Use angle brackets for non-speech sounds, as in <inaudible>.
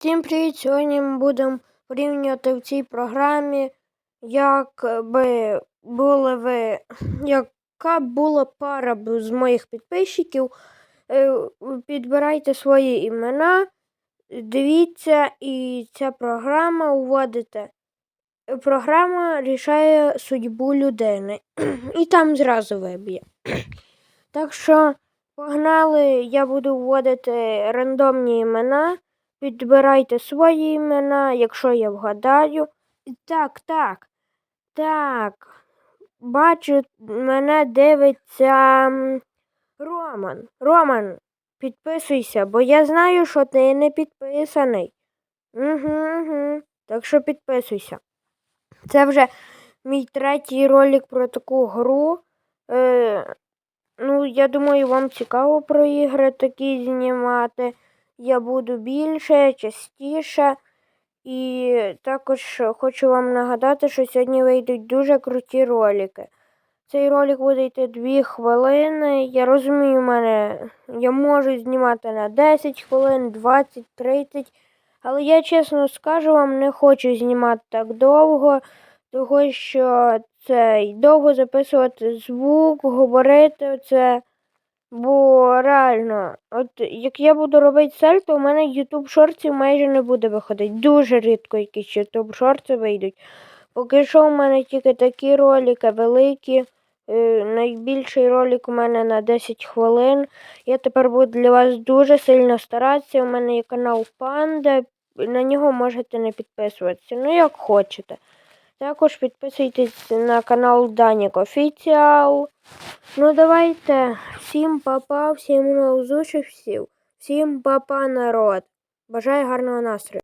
Всім привіт! Сьогодні ми будемо порівнювати в цій програмі, як би були ви, яка була пара з моїх підписчиків. Е, Підбирайте свої імена, дивіться, і ця програма вводите. Програма рішає судьбу людини. <clears throat> І там зразу виб'є. <clears throat> Так що погнали, я буду вводити рандомні імена. Підбирайте свої імена, якщо я вгадаю. Так, так. Так. Бачу, мене дивиться Роман. Роман, підписуйся, бо я знаю, що ти не підписаний. Угу, угу. Так що підписуйся. Це вже мій третій ролик про таку гру. Е, ну, я думаю, вам цікаво про ігри такі знімати. Я буду більше, частіше. І також хочу вам нагадати, що сьогодні вийдуть дуже круті ролики. Цей ролик буде йти 2 хвилини. Я розумію, в мене я можу знімати на 10 хвилин, 20, 30. Але я чесно скажу вам, не хочу знімати так довго, тому що це довго записувати звук, говорити це. Бо реально, от як я буду робити сальто, у мене YouTube шортів майже не буде виходити. Дуже рідко якісь YouTube шорти вийдуть. Поки що у мене тільки такі ролики великі. Е, найбільший ролик у мене на 10 хвилин. Я тепер буду для вас дуже сильно старатися. У мене є канал Панда. На нього можете не підписуватися. Ну, як хочете. Також підписуйтесь на канал Данік Офіціал. Ну, давайте. Всім папа, всім нових всім папа народ. Бажаю гарного настрою.